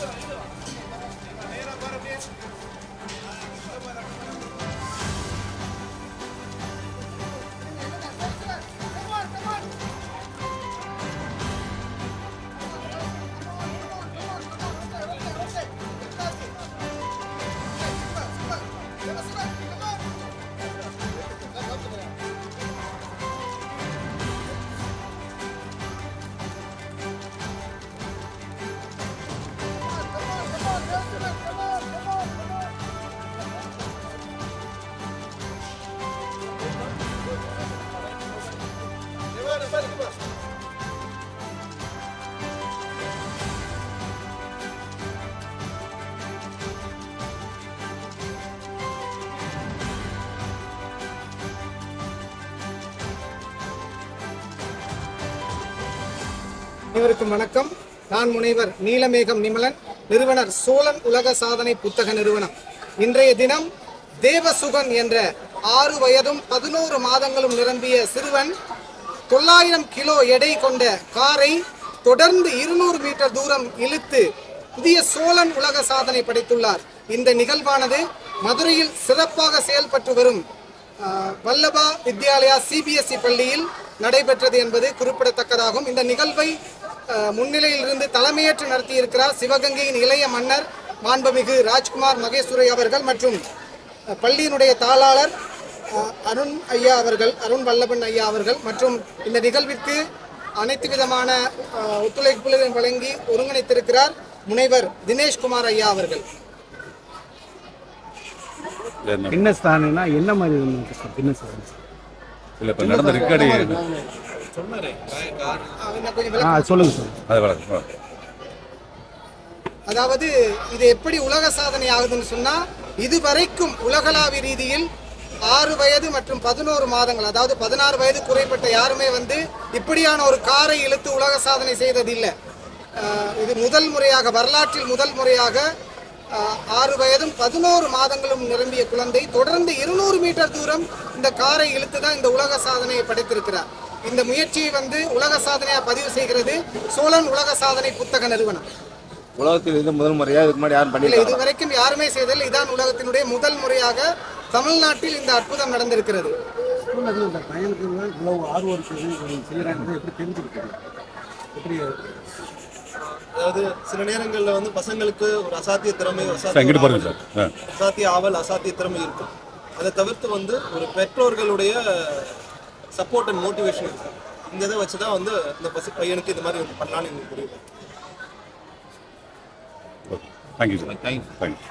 Let's go. அனைவருக்கும் வணக்கம். நான் முனைவர் நீலமேகம் நிமலன் நிறுவனர் சோழன் உலக சாதனை புத்தக நிறுவனம். இன்றைய தினம் தேவசுகன் என்ற ஆறு வயதும் பதினோரு மாதங்களும் நிரம்பிய சிறுவன் தொள்ளாயிரம் கிலோ எடை கொண்ட காரை தொடர்ந்து இருநூறு மீட்டர் தூரம் இழுத்து புதிய சோழன் உலக சாதனை படைத்துள்ளார். இந்த நிகழ்வானது மதுரையில் சிறப்பாக செயல்பட்டு வரும் ஆஹ், வல்லபா வித்யாலயா சிபிஎஸ்இ பள்ளியில் நடைபெற்றது என்பது குறிப்பிடத்தக்கதாகும். இந்த நிகழ்வை முன்னிலையில் இருந்து தலைமையேற்று நடத்தியிருக்கிறார் சிவகங்கையின் இளைய மன்னர் மாண்புமிகு ராஜ்குமார் மகேஸ்வரி அவர்கள் மற்றும் பள்ளியினுடைய தாளாளர் அருண் ஐயா அவர்கள் அருண் வல்லபன் ஐயா அவர்கள் மற்றும் இந்த நிகழ்விற்கு அனைத்து விதமான ஒத்துழைப்புகளையும் வழங்கி ஒருங்கிணைத்திருக்கிறார் முனைவர் தினேஷ்குமார் ஐயா அவர்கள். என்ன? பின்னஸ்தானா என்ன மாதிரி இல்லை இப்போ நடந்த ரெக்கார்டு ஆ சொல்லுங்க சார் அது அதாவது இது எப்படி உலக சாதனை ஆகுதுன்னு சொன்னா இதுவரைக்கும் உலகளாவிய ரீதியில் ஆறு வயது மற்றும் பதினோரு மாதங்கள் அதாவது பதினாறு வயது குறைப்பட்ட யாருமே வந்து இப்படியான ஒரு காரை இழுத்து உலக சாதனை செய்ததில்லை. ஆஹ் இது முதல் முறையாக வரலாற்றில் முதல் முறையாக ஆஹ் ஆறு வயதும் பதினோரு மாதங்களும் நிரம்பிய குழந்தை தொடர்ந்து இருநூறு மீட்டர் தூரம் இந்த காரை இழுத்து தான் இந்த உலக சாதனையை படைத்திருக்கிறார். இந்த முயற்சியை வந்து உலக சாதனையாக பதிவு செய்கிறது சோழன் உலக சாதனை புத்தக நிறுவனம். உலகத்தில் இது முதல் முறையாக இதுக்கு முன்னாடி யாரும் இல்ல பண்ணியிருக்காங்க இது வரைக்கும் யாருமே செய்ததில்லை. இதான் உலகத்தினுடைய முதல் முறையாக தமிழ்நாட்டில் இந்த அற்புதம் நடந்திருக்கிறது. இந்த பையனுக்கு இவ்வளோ ஆர்வம் செய்கிறாங்க எப்படி தெரிஞ்சுக்கிட்டது எப்படி அதாவது சில நேரங்களில் வந்து பசங்களுக்கு ஒரு அசாத்திய திறமை அசாத்திய ஆவல் அசாத்திய திறமை இருக்கும். அதை தவிர்த்து வந்து ஒரு பெற்றோர்களுடைய சப்போர்ட் அண்ட் மோட்டிவேஷன் இந்த இதை வச்சு தான் வந்து இந்த பச பையனுக்கு இது மாதிரி வந்து பண்ணலான்னு எனக்கு புரியுது தேங்க்யூ சார் தேங்க்யூ தேங்க்யூ